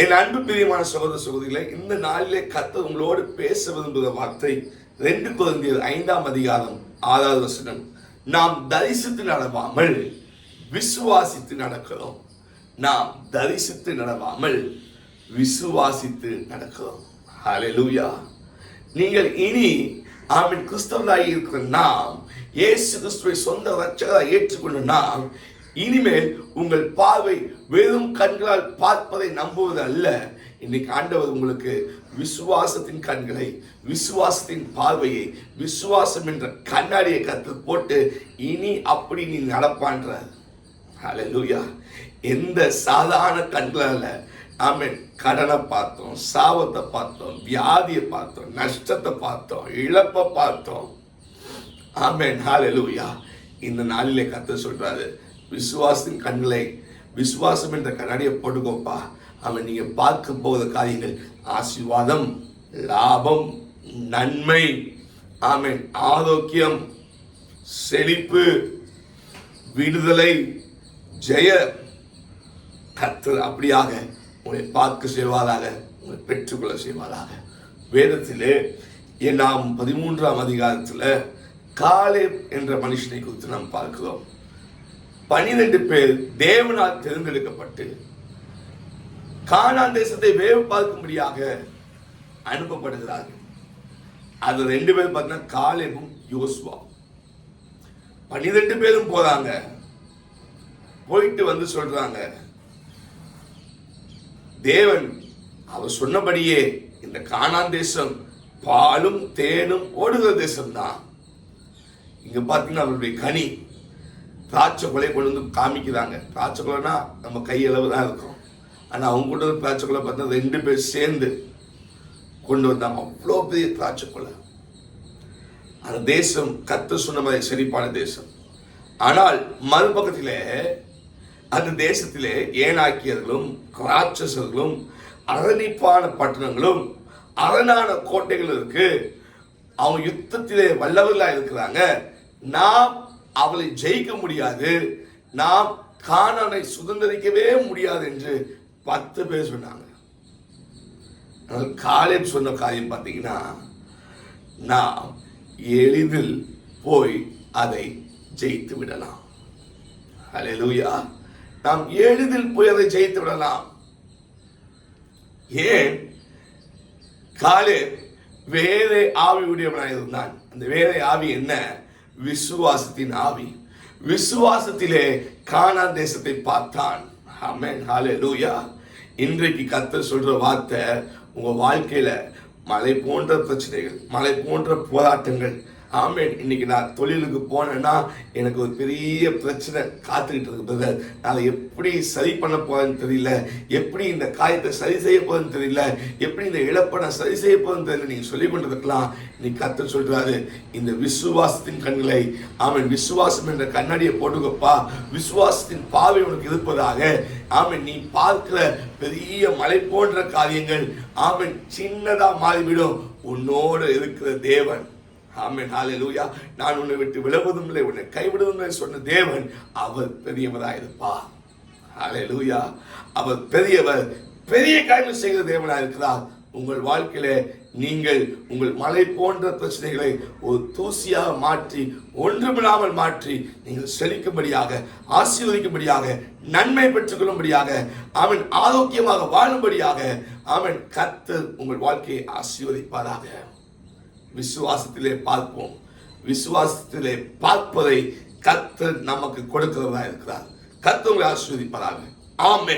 என் அன்பு பிரியமான சகோதர சகோதரிகளை இந்த நாளிலே கத்த உங்களோடு பேச விரும்புகிற வார்த்தை ரெண்டு குழந்தையர் ஐந்தாம் அதிகாரம் ஆறாவது வசனம். நாம் தரிசித்து நடவாமல் விசுவாசித்து நடக்கிறோம். நாம் தரிசித்து நடவாமல் விசுவாசித்து நடக்கிறோம். ஹalleluya நீங்கள் இனி ஆமின் கிறிஸ்தவராய் இருக்கிற நாம் இயேசு கிறிஸ்துவை சொந்த ரட்சகராய் ஏற்றுக்கொண்ட நாம் இனிமேல் உங்கள் பார்வை வெறும் கண்களால் பார்ப்பதை நம்புவது அல்ல. இன்னைக்கு ஆண்டவர் உங்களுக்கு விசுவாசத்தின் கண்களை விசுவாசத்தின் பார்வையை விசுவாசம் என்ற கண்ணாடியை கத்து போட்டு இனி அப்படி நீ நடப்பான்ற அலலூயா எந்த சாதாரண கண்களால் நாம கடனை பார்த்தோம் சாபத்தை பார்த்தோம் வியாதியை பார்த்தோம் நஷ்டத்தை பார்த்தோம் இழப்பை பார்த்தோம். ஆமென். ஹalleluya இந்த நாளிலே கத்த சொல்றாரு விசுவாசத்தின் கண்களை விசுவாசம் என்ற கண்ணாடியை போட்டுக்கோப்பா. அவன் நீங்கள் பார்க்க போகிற காரியங்கள் ஆசீர்வாதம் லாபம் நன்மை ஆமென். ஆரோக்கியம் செழிப்பு விடுதலை ஜெய. கர்த்தர் அப்படியாக உங்களை பார்க்க செய்வாராக உங்களை பெற்றுக்கொள்ள செய்வாராக. வேதத்திலே நாம் பதிமூன்றாம் அதிகாரத்தில் காலே என்ற மனுஷனை குறித்து நாம் பார்க்கிறோம். பனிரெண்டு பேர் தேவனால் தேர்ந்தெடுக்கப்பட்டு கானான் தேசத்தை வேவு பார்க்கும்படியாக அனுப்பப்படுகிறார்கள். அது ரெண்டு பேர் பார்த்தீங்கன்னா காலேபும் யோசுவா. பன்னிரெண்டு பேரும் போறாங்க. போயிட்டு வந்து சொல்றாங்க தேவன் அவர் சொன்னபடியே இந்த காணான் தேசம் பாலும் தேனும் ஓடுகிற தேசம்தான். இங்க பார்த்தீங்கன்னா அவருடைய கனி திராட்சை கொலை கொண்டு வந்து காமிக்கிறாங்க. திராட்சை கொலைனா நம்ம கையளவு தான் இருக்கும். ஆனால் அவங்க கொண்டு வந்து திராட்சை கொலை பார்த்தா ரெண்டு பேர் சேர்ந்து கொண்டு வந்தாங்க. அவ்வளோ பெரிய திராட்சை கொலை அந்த தேசம் கத்து சொன்ன மாதிரி செழிப்பான தேசம். ஆனால் மறுபக்கத்தில் அந்த தேசத்திலே ஏனாக்கியர்களும் ராட்சசர்களும் அரணிப்பான பட்டணங்களும் அரணான கோட்டைகள் இருக்கு. அவங்க யுத்தத்திலே வல்லவர்களாக இருக்கிறாங்க. நாம் அவளை ஜெயிக்க முடியாது. நாம் கானானை சுதந்திரிக்கவே முடியாது என்று பத்து பேர் சொன்னாங்க. ஆனால் சொன்ன காரியம் பார்த்தீங்கன்னா நாம் எளிதில் போய் அதை ஜெயித்து விடலாம். ஹalleluya நாம் எளிதில் போய் அதை ஜெயித்து விடலாம். ஏன்? காலே வேலை ஆவி உடையவனாக இருந்தான் அந்த வேலை ஆவி என்ன? விசுவாசத்தின் ஆவி. விசுவாசத்திலே கானான் தேசத்தை பார்த்தான். அமேன் ஹாலே லூயா இன்றைக்கு கத்த சொல்ற வார்த்தை உங்க வாழ்க்கையில மலை போன்ற பிரச்சனைகள் மலை போன்ற போராட்டங்கள் ஆமேன் இன்னைக்கு நான் தொழிலுக்கு போனேன்னா எனக்கு ஒரு பெரிய பிரச்சனை காத்துக்கிட்டு இருக்கு பிரதர் நான் எப்படி சரி பண்ண போறேன்னு தெரியல. எப்படி இந்த காயத்தை சரி செய்ய போகிறேன்னு தெரியல. எப்படி இந்த இழப்பை நான் சரி செய்ய போகிறேன்னு தெரியல. நீங்கள் சொல்லி கொண்டிருக்கலாம். நீ கத்த சொல்கிறாரு இந்த விசுவாசத்தின் கண்களை ஆமன் விசுவாசம் என்ற கண்ணாடியை போட்டுக்கப்பா. விசுவாசத்தின் பாவை உனக்கு இருப்பதாக. ஆமன் நீ பார்க்கிற பெரிய மலை போன்ற காரியங்கள் ஆமன் சின்னதாக மாறிவிடும். உன்னோடு இருக்கிற தேவன். ஆமென் ஹalleluya. நான் உன்னை விட்டு விலகுவதும் இல்லை உன்னை கைவிடுவதும் இல்லை சொன்ன தேவன் அவர் பெரியவராக இருப்பார். ஹalleluya. அவர் பெரியவர் பெரிய காரியம் செய்கிற தேவனாக இருக்கிறார். உங்கள் வாழ்க்கையில நீங்கள் உங்கள் மலை போன்ற பிரச்சனைகளை ஒரு தூசியாக மாற்றி ஒன்றுமில்லாமல் மாற்றி நீங்கள் செழிக்கும்படியாக ஆசீர்வதிக்கும்படியாக நன்மை பெற்றுக்கொள்ளும்படியாக அவன் ஆரோக்கியமாக வாழும்படியாக அவன் கத்து உங்கள் வாழ்க்கையை ஆசீர்வதிப்பாராக. விசுவாசத்திலே பார்ப்போம். விசுவாசத்திலே பார்ப்பதை கத்து நமக்கு கொடுக்கிறதா இருக்கிறார் கத்து உங்களை ஆசீர்வதிப்பாராக. ஆமே